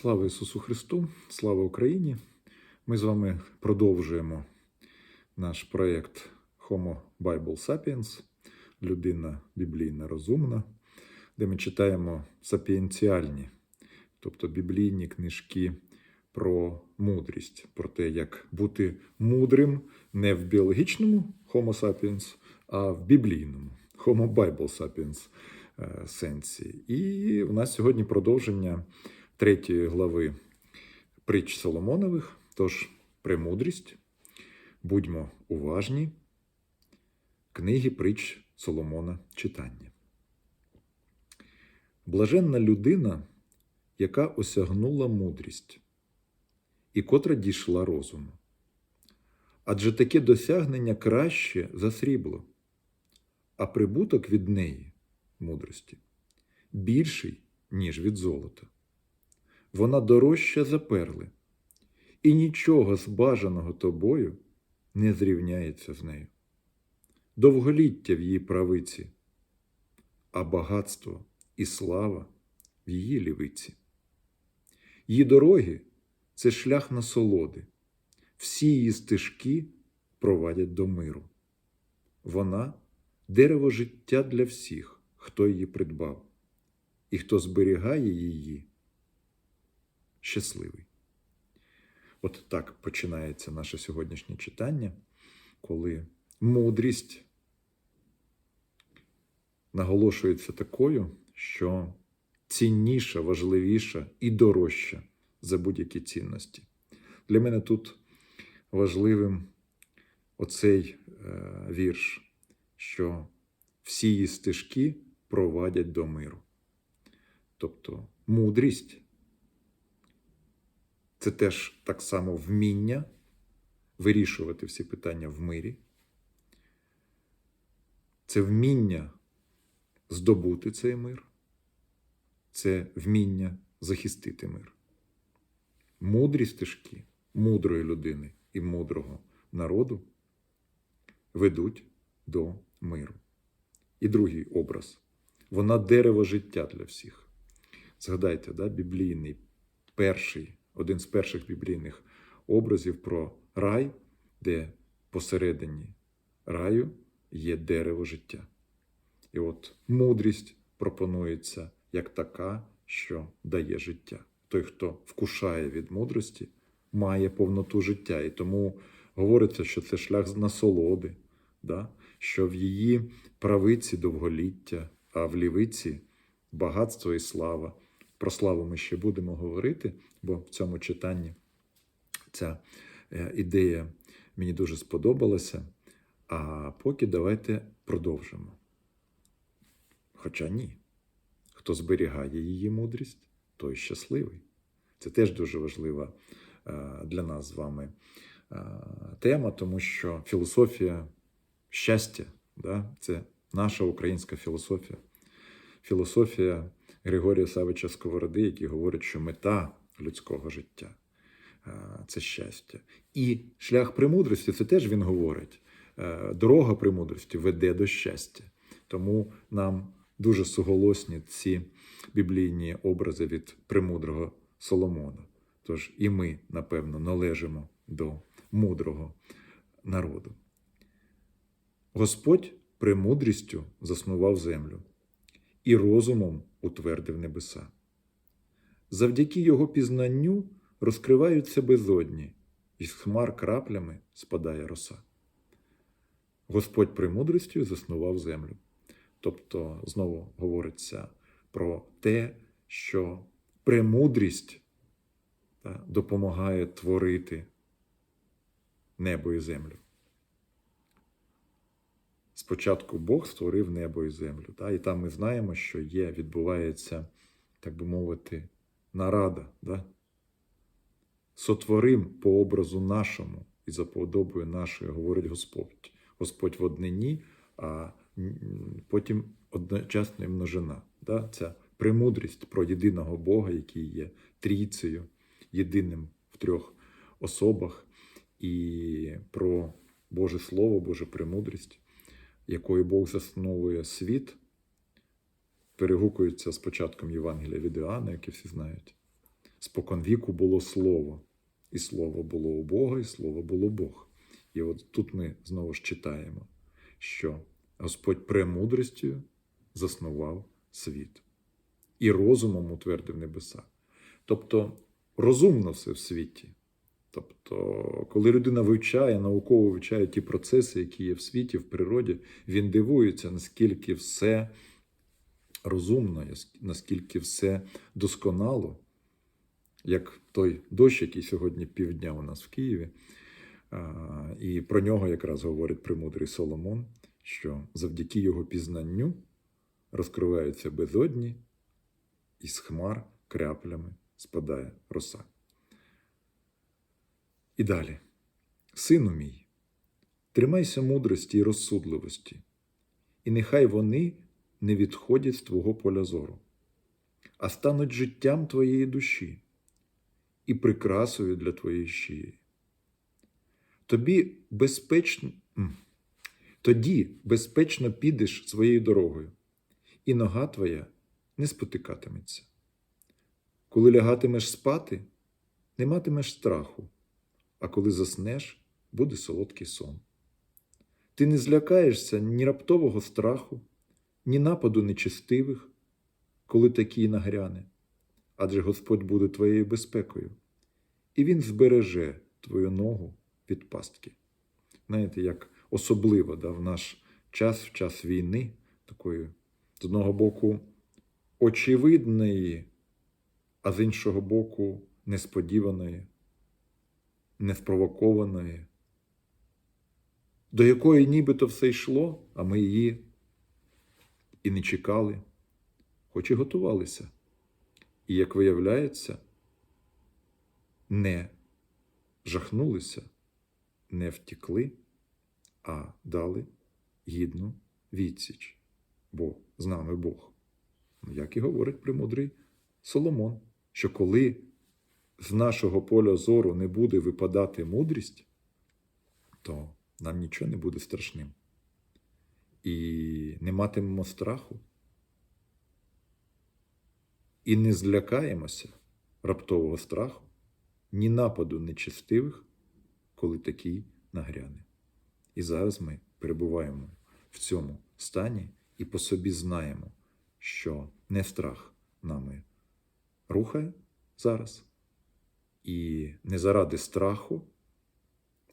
Слава Ісусу Христу, слава Україні! Ми з вами продовжуємо наш проєкт Homo Bible Sapiens, людина біблійна розумна, де ми читаємо сапієнціальні, тобто біблійні книжки про мудрість, про те, як бути мудрим не в біологічному Homo sapiens, а в біблійному Homo Bible Sapiens е, сенсі. І у нас сьогодні продовження третьої глави притч Соломонових. Тож, премудрість, будьмо уважні. Книги притч Соломона читання. Блаженна людина, яка осягнула мудрість і котра дійшла розуму. Адже таке досягнення краще за срібло, а прибуток від неї мудрості більший, ніж від золота. Вона дорожча за перли, і нічого з бажаного тобою не зрівняється з нею. Довголіття в її правиці, а багатство і слава в її лівиці. Її дороги це шлях насолоди, всі її стежки провадять до миру. Вона дерево життя для всіх, хто її придбав, і хто зберігає її щасливий. От так починається наше сьогоднішнє читання, коли мудрість наголошується такою, що цінніша, важливіша і дорожча за будь-які цінності. Для мене тут важливим оцей е, вірш, що всі її стежки провадять до миру. Тобто мудрість це теж так само вміння вирішувати всі питання в мирі. Це вміння здобути цей мир, це вміння захистити мир. Мудрі стежки мудрої людини і мудрого народу ведуть до миру. І другий образ вона дерево життя для всіх. Згадайте, да, біблійний перший один з перших біблійних образів про рай, де посередині раю є дерево життя. І от мудрість пропонується як така, що дає життя. Той, хто вкушає від мудрості, має повноту життя. І тому говориться, що це шлях насолоди, да? що в її правиці довголіття, а в лівиці багатство і слава. Про славу ми ще будемо говорити, бо в цьому читанні ця е, ідея мені дуже сподобалася. А поки давайте продовжимо. Хоча ні. Хто зберігає її мудрість, той щасливий. Це теж дуже важлива е, для нас з вами е, тема, тому що філософія щастя да, це наша українська філософія. Філософія Григорія Савича Сковороди, який говорить, що мета людського життя це щастя. І шлях премудрості це теж він говорить. Е, дорога премудрості веде до щастя. Тому нам дуже суголосні ці біблійні образи від премудрого Соломона. Тож і ми, напевно, належимо до мудрого народу. Господь премудрістю заснував землю і розумом утвердив небеса. Завдяки його пізнанню розкриваються безодні, і з хмар краплями спадає роса. Господь премудрістю заснував землю. Тобто, знову говориться про те, що премудрість допомагає творити небо і землю. Спочатку Бог створив небо і землю. Та? І там ми знаємо, що є, відбувається, так би мовити, нарада. Да? Сотворим по образу нашому і за подобою нашою, говорить Господь. Господь в однині, а потім одночасно і множина. Да? Ця премудрість про єдиного Бога, який є трійцею, єдиним в трьох особах, і про Боже Слово, Боже премудрість якою Бог засновує світ, перегукується з початком Євангелія від Іоанна, як всі знають. споконвіку було слово, і слово було у Бога, і слово було Бог. І от тут ми знову ж читаємо, що Господь премудрістю заснував світ і розумом утвердив небеса. Тобто розумно все в світі. Тобто, коли людина вивчає, науково вивчає ті процеси, які є в світі, в природі, він дивується, наскільки все розумно, наскільки все досконало, як той дощ, який сьогодні півдня у нас в Києві. І про нього якраз говорить премудрий Соломон, що завдяки його пізнанню розкриваються безодні, і з хмар краплями спадає роса. І далі. Сину мій, тримайся мудрості і розсудливості, і нехай вони не відходять з твого поля зору, а стануть життям твоєї душі і прикрасою для твоєї шиї. Тобі безпечно, тоді безпечно підеш своєю дорогою, і нога твоя не спотикатиметься. Коли лягатимеш спати, не матимеш страху, а коли заснеш, буде солодкий сон. Ти не злякаєшся ні раптового страху, ні нападу нечестивих, коли такий нагряне, адже Господь буде твоєю безпекою, і Він збереже твою ногу від пастки. Знаєте, як особливо да, в наш час, в час війни, такої, з одного боку, очевидної, а з іншого боку, несподіваної, неспровокованої, до якої нібито все йшло, а ми її і не чекали, хоч і готувалися. І, як виявляється, не жахнулися, не втікли, а дали гідну відсіч, бо з нами Бог. Ну, Як і говорить премудрий Соломон, що коли з нашого поля зору не буде випадати мудрість, то нам нічого не буде страшним. І не матимемо страху. І не злякаємося раптового страху, ні нападу нечестивих, коли такий нагряне. І зараз ми перебуваємо в цьому стані і по собі знаємо, що не страх нами рухає зараз, і не заради страху,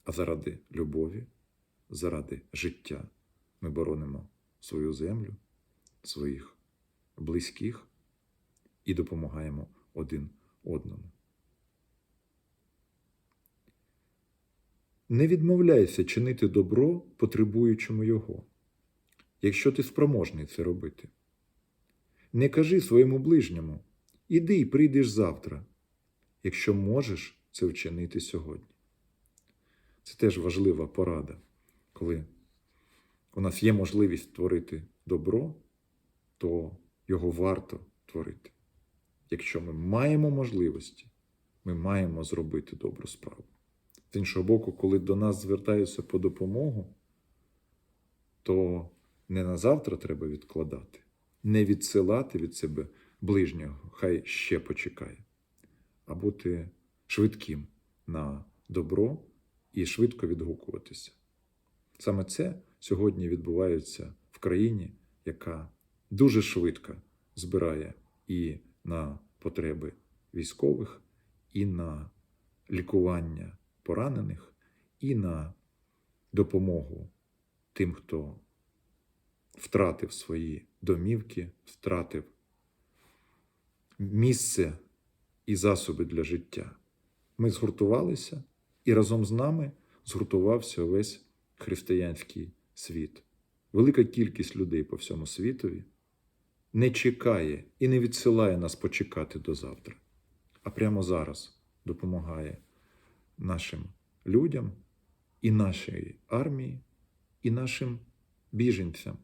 а заради любові, заради життя ми боронимо свою землю, своїх близьких і допомагаємо один одному. Не відмовляйся чинити добро, потребуючому його, якщо ти спроможний це робити. Не кажи своєму ближньому, іди і прийдеш завтра, якщо можеш це вчинити сьогодні. Це теж важлива порада, коли у нас є можливість творити добро, то його варто творити. Якщо ми маємо можливості, ми маємо зробити добру справу. З іншого боку, коли до нас звертаються по допомогу, то не на завтра треба відкладати, не відсилати від себе ближнього, хай ще почекає, а бути швидким на добро і швидко відгукуватися. Саме це сьогодні відбувається в країні, яка дуже швидко збирає і на потреби військових, і на лікування поранених, і на допомогу тим, хто втратив свої домівки, втратив місце і засоби для життя. Ми згуртувалися, і разом з нами згуртувався весь християнський світ. Велика кількість людей по всьому світові не чекає і не відсилає нас почекати до завтра, а прямо зараз допомагає нашим людям і нашій армії, і нашим біженцям,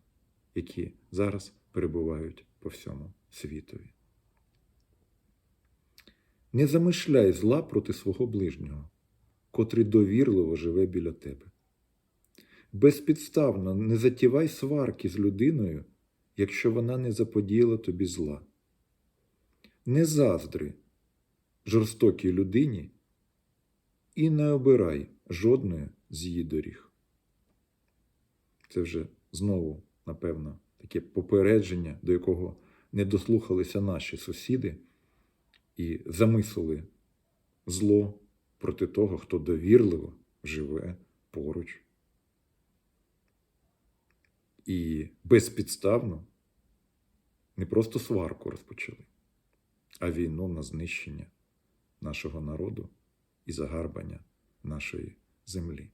які зараз перебувають по всьому світові. Не замишляй зла проти свого ближнього, котрий довірливо живе біля тебе. Безпідставно не затівай сварки з людиною, якщо вона не заподіяла тобі зла. Не заздри, жорстокій людині і не обирай жодної з її доріг. Це вже знову, напевно, таке попередження, до якого не дослухалися наші сусіди і замислили зло проти того, хто довірливо живе поруч. І безпідставно не просто сварку розпочали, а війну на знищення нашого народу і загарбання нашої землі.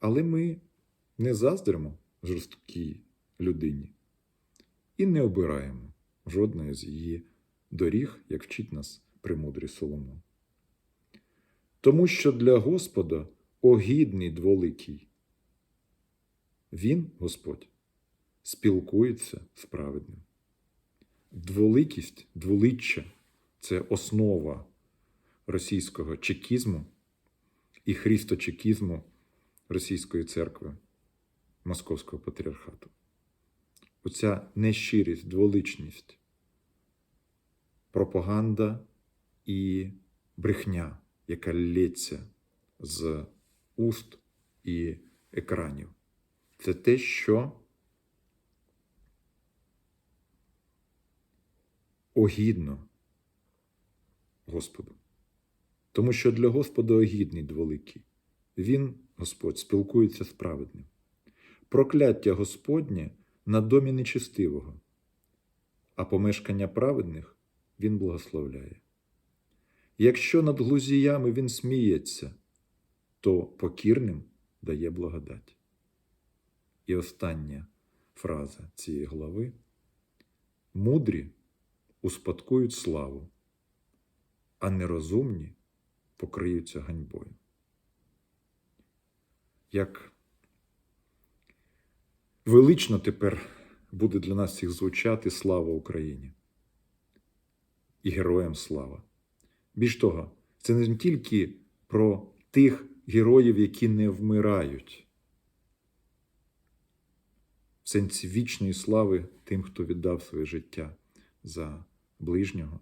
Але ми не заздримо жорсткій людині і не обираємо жодної з її доріг, як вчить нас премудрий Соломон. Тому що для Господа огідний дволикий. Він, Господь, спілкується з праведним. Дволикість, дволиччя це основа російського чекізму і хрісточекізму Російської церкви Московського патріархату. Оця нещирість, дволичність, пропаганда і брехня, яка лється з уст і екранів. Це те, що огідно Господу. Тому що для Господа огідний дволикий. Він, Господь, спілкується з праведним. Прокляття Господнє на домі нечистивого, а помешкання праведних Він благословляє. Якщо над глузіями він сміється, то покірним дає благодать. І остання фраза цієї глави: мудрі успадкують славу, а нерозумні покриються ганьбою. Як велично тепер буде для нас всіх звучати слава Україні і героям слава. Більш того, це не тільки про тих героїв, які не вмирають, в сенсі вічної слави тим, хто віддав своє життя за ближнього.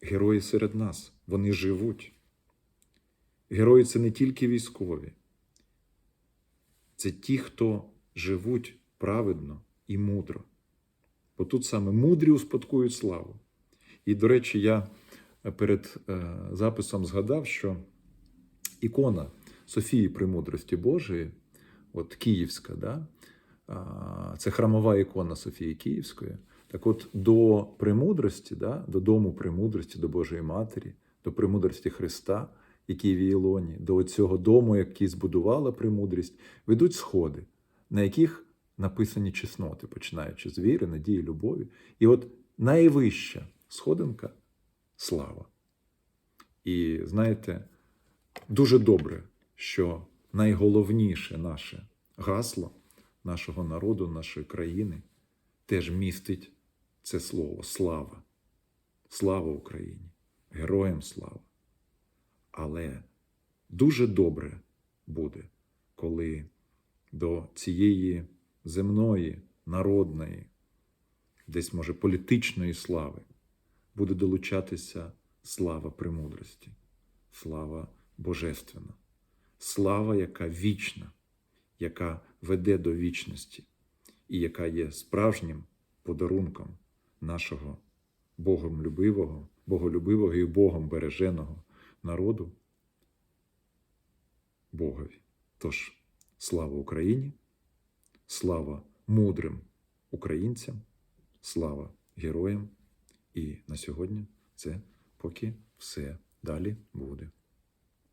Герої серед нас, вони живуть. Герої це не тільки військові, це ті, хто живуть праведно і мудро. Бо тут саме мудрі успадкують славу. І, до речі, я перед е, записом згадав, що ікона Софії Премудрості Божої, от Київська, да? це храмова ікона Софії Київської. Так от до премудрості, да? до дому премудрості, до Божої Матері, до премудрості Христа, який в Ілоні, до цього дому, який збудувала премудрість, ведуть сходи, на яких написані чесноти, починаючи з віри, надії, любові. І от найвища сходинка слава. І знаєте, дуже добре, що найголовніше наше гасло нашого народу, нашої країни теж містить це слово слава. Слава Україні! Героям слава! Але дуже добре буде, коли до цієї земної, народної, десь, може, політичної слави буде долучатися слава премудрості, слава божественна, слава, яка вічна, яка веде до вічності і яка є справжнім подарунком нашого Богом любивого, боголюбивого і Богом береженого народу Богові. Тож, слава Україні, слава мудрим українцям, слава героям. І на сьогодні це поки все далі буде.